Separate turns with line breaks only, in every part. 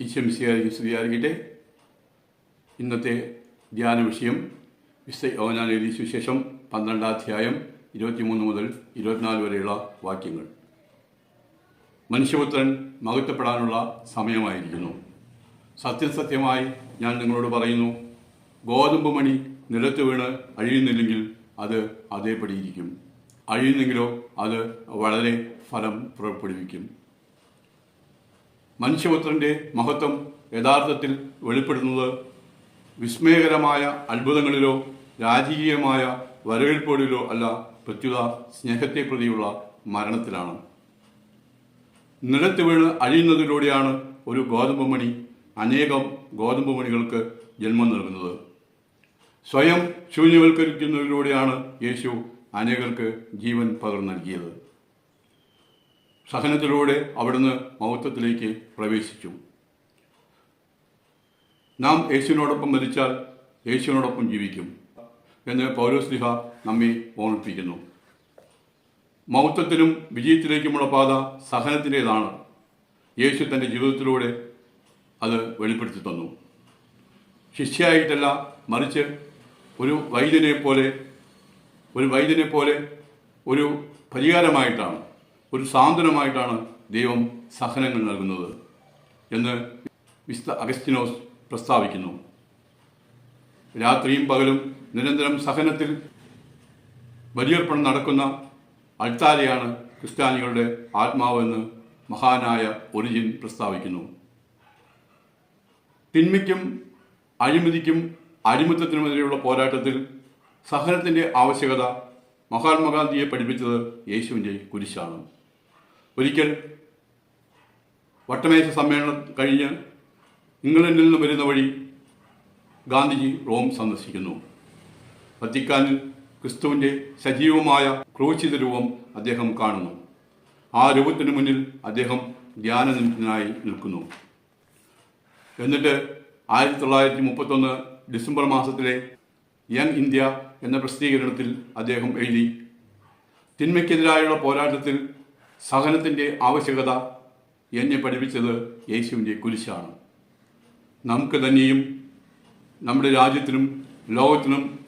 ഈശ്വംസിയായിരിക്കും സ്തുതിയായിരിക്കട്ടെ ഇന്നത്തെ ധ്യാന വിഷയം വിശുദ്ധ യോഹന്നാൻ സുശേഷം പന്ത്രണ്ടാം അധ്യായം ഇരുപത്തിമൂന്ന് മുതൽ ഇരുപത്തിനാല് വരെയുള്ള വാക്യങ്ങൾ. മനുഷ്യപുത്രൻ മഹത്വപ്പെടാനുള്ള സമയമായിരിക്കുന്നു. സത്യസത്യമായി ഞാൻ നിങ്ങളോട് പറയുന്നു ഗോതമ്പ് മണി നിലത്ത് വീണ് അഴിയുന്നില്ലെങ്കിൽ അത് അതേപടിയിരിക്കും. അഴിയുന്നെങ്കിലോ അത് വളരെ ഫലം പുറപ്പെടുവിക്കും. മനുഷ്യപുത്രന്റെ മഹത്വം യഥാർത്ഥത്തിൽ വെളിപ്പെടുന്നത് വിസ്മയകരമായ അത്ഭുതങ്ങളിലോ രാജകീയമായ വരവേൽപ്പോടിലോ അല്ല പ്രത്യുത സ്നേഹത്തെ പ്രതിയുള്ള മരണത്തിലാണ്. നിലത്ത് വീണ് അഴിയുന്നതിലൂടെയാണ് ഒരു ഗോതമ്പ് മണി അനേകം ഗോതമ്പ് മണികൾക്ക് ജന്മം നൽകുന്നത്. സ്വയം ശൂന്യവൽക്കരിക്കുന്നതിലൂടെയാണ് യേശു അനേകർക്ക് ജീവൻ പകർന്നു നൽകിയത്. സഹനത്തിലൂടെ അവിടുന്ന് മൗത്വത്തിലേക്ക് പ്രവേശിച്ചു. നാം യേശുവിനോടൊപ്പം മരിച്ചാൽ യേശുവിനോടൊപ്പം ജീവിക്കും എന്ന് പൗരസ്ലിഹ നമ്മെ ഓർമ്മിപ്പിക്കുന്നു. മൗത്വത്തിനും വിജയത്തിലേക്കുമുള്ള പാത സഹനത്തിന്റെതാണ്. യേശു തന്റെ ജീവിതത്തിലൂടെ അത് വെളിപ്പെടുത്തി തന്നു. ശിഷ്യായിട്ടല്ല മറിച്ച് ഒരു വൈദ്യനെ പോലെ ഒരു വൈദ്യനെ പോലെ ഒരു പരിഹാരമായിട്ടാണ്. ഒരു സാന്ത്വനമായിട്ടാണ് ദൈവം സഹനങ്ങൾ നൽകുന്നത് എന്ന് വിശുദ്ധ അഗസ്റ്റിനോസ് പ്രസ്താവിക്കുന്നു. രാത്രിയും പകലും നിരന്തരം സഹനത്തിൽ ബലിയർപ്പണം നടക്കുന്ന അൾത്താരയാണ് ക്രിസ്ത്യാനികളുടെ ആത്മാവെന്ന് മഹാനായ ഒറിജിൻ പ്രസ്താവിക്കുന്നു. തിന്മയ്ക്കും അഴിമതിക്കും അടിമത്തത്തിനുമെതിരെയുള്ള പോരാട്ടത്തിൽ സഹനത്തിന്റെ ആവശ്യകത മഹാത്മാഗാന്ധിയെ പഠിപ്പിച്ചത് യേശുവിന്റെ കുരിശാണ്. ഒരിക്കൽ വട്ടമേശ സമ്മേളനം കഴിഞ്ഞ് ഇംഗ്ലണ്ടിൽ നിന്ന് വരുന്ന വഴി ഗാന്ധിജി റോം സന്ദർശിക്കുന്നു. വത്തിക്കാനിൽ ക്രിസ്തുവിന്റെ സജീവമായ ക്രൂശിത രൂപം അദ്ദേഹം കാണുന്നു. ആ രൂപത്തിന് മുന്നിൽ അദ്ദേഹം ധ്യാനനിമിത്തനായി നിൽക്കുന്നു. എന്നിട്ട് ആയിരത്തി തൊള്ളായിരത്തി മുപ്പത്തൊന്ന് ഡിസംബർ മാസത്തിലെ യങ് ഇന്ത്യ എന്ന പ്രസിദ്ധീകരണത്തിൽ അദ്ദേഹം എഴുതി തിന്മയ്ക്കെതിരായുള്ള പോരാട്ടത്തിൽ സഹനത്തിന്റെ ആവശ്യകത എന്നെ പഠിപ്പിച്ചത് യേശുവിന്റെ കുരിശാണ്. നമുക്ക് തന്നെയും നമ്മുടെ രാജ്യത്തിനും ലോകത്തിനും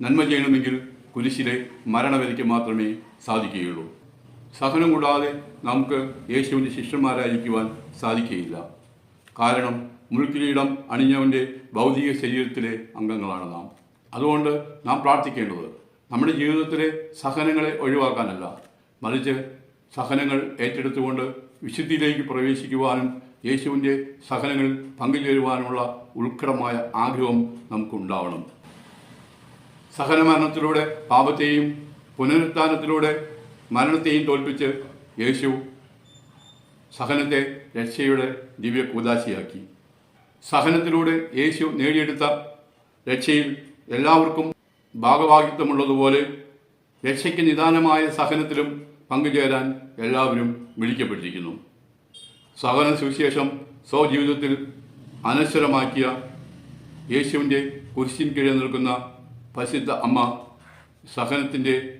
നന്മ ചെയ്യണമെങ്കിൽ കുരിശിലെ മരണവരിക്ക് മാത്രമേ സാധിക്കുകയുള്ളൂ. സഹനം കൂടാതെ നമുക്ക് യേശുവിന്റെ ശിഷ്യന്മാരായിരിക്കുവാൻ സാധിക്കുകയില്ല. കാരണം മുൾക്കിരീടം അണിഞ്ഞവന്റെ ഭൗതിക ശരീരത്തിലെ അംഗങ്ങളാണ് നാം. അതുകൊണ്ട് നാം പ്രാർത്ഥിക്കേണ്ടത് നമ്മുടെ ജീവിതത്തിലെ സഹനങ്ങളെ ഒഴിവാക്കാനല്ല മറിച്ച് സഹനങ്ങൾ ഏറ്റെടുത്തുകൊണ്ട് വിശുദ്ധിയിലേക്ക് പ്രവേശിക്കുവാനും യേശുവിന്റെ സഹനങ്ങളിൽ പങ്കുചേരുവാനുമുള്ള ഉൾക്കടമായ ആഗ്രഹം നമുക്കുണ്ടാവണം. സഹനമരണത്തിലൂടെ പാപത്തെയും പുനരുത്ഥാനത്തിലൂടെ മരണത്തെയും തോൽപ്പിച്ച് യേശു സഹനത്തെ രക്ഷയുടെ ദിവ്യ കൂതാശിയാക്കി സഹനത്തിലൂടെ യേശു നേടിയെടുത്ത രക്ഷയിൽ എല്ലാവർക്കും ഭാഗവാഹിത്വമുള്ളതുപോലെ രക്ഷയ്ക്ക് നിദാനമായ സഹനത്തിലും പങ്കുചേരാൻ എല്ലാവരും വിളിക്കപ്പെട്ടിരിക്കുന്നു. സഹന സുവിശേഷം സ്വജീവിതത്തിൽ അനശ്വരമാക്കിയ യേശുവിന്റെ കുരിശിൻ കീഴിൽ നിൽക്കുന്ന പരിശുദ്ധ അമ്മ സഹനത്തിന്റെ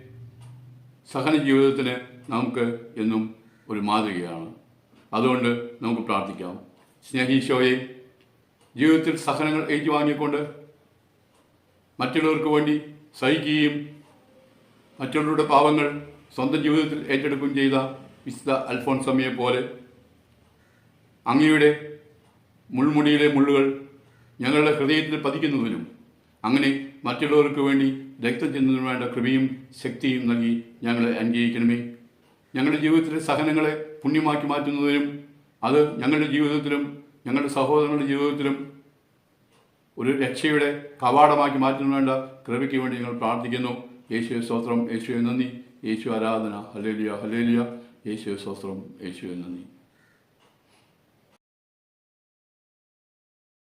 സഹന ജീവിതത്തിന് നമുക്ക് എന്നും ഒരു മാതൃകയാണ്. അതുകൊണ്ട് നമുക്ക് പ്രാർത്ഥിക്കാം. സ്നേഹീശോയെ ജീവിതത്തിൽ സഹനങ്ങൾ ഏറ്റുവാങ്ങിക്കൊണ്ട് മറ്റുള്ളവർക്ക് വേണ്ടി സഹിക്കുകയും മറ്റുള്ളവരുടെ പാവങ്ങൾ സ്വന്തം ജീവിതത്തിൽ ഏറ്റെടുക്കുകയും ചെയ്ത വിശുദ്ധ അൽഫോൻസമ്മയെ പോലെ അങ്ങയുടെ മുൾമുടിയിലെ മുള്ളുകൾ ഞങ്ങളുടെ ഹൃദയത്തിൽ പതിക്കുന്നതിനും അങ്ങനെ മറ്റുള്ളവർക്ക് വേണ്ടി രക്തം ചെന്നതിനു വേണ്ട കൃപയും ശക്തിയും നൽകി ഞങ്ങളെ അനുഗ്രഹിക്കണമേ. ഞങ്ങളുടെ ജീവിതത്തിലെ സഹനങ്ങളെ പുണ്യമാക്കി മാറ്റുന്നതിനും അത് ഞങ്ങളുടെ ജീവിതത്തിലും ഞങ്ങളുടെ സഹോദരങ്ങളുടെ ജീവിതത്തിലും ഒരു രക്ഷയുടെ കവാടമാക്കി മാറ്റുന്നതിന് വേണ്ട കൃപയ്ക്ക് വേണ്ടി ഞങ്ങൾ പ്രാർത്ഥിക്കുന്നു. യേശുവെ സ്തോത്രം യേശുവെ നന്ദി യേശു ആരാധന. ഹലേലിയ ഹലേലിയ യേശുവെ സ്തോത്രം യേശുവെ നന്ദി.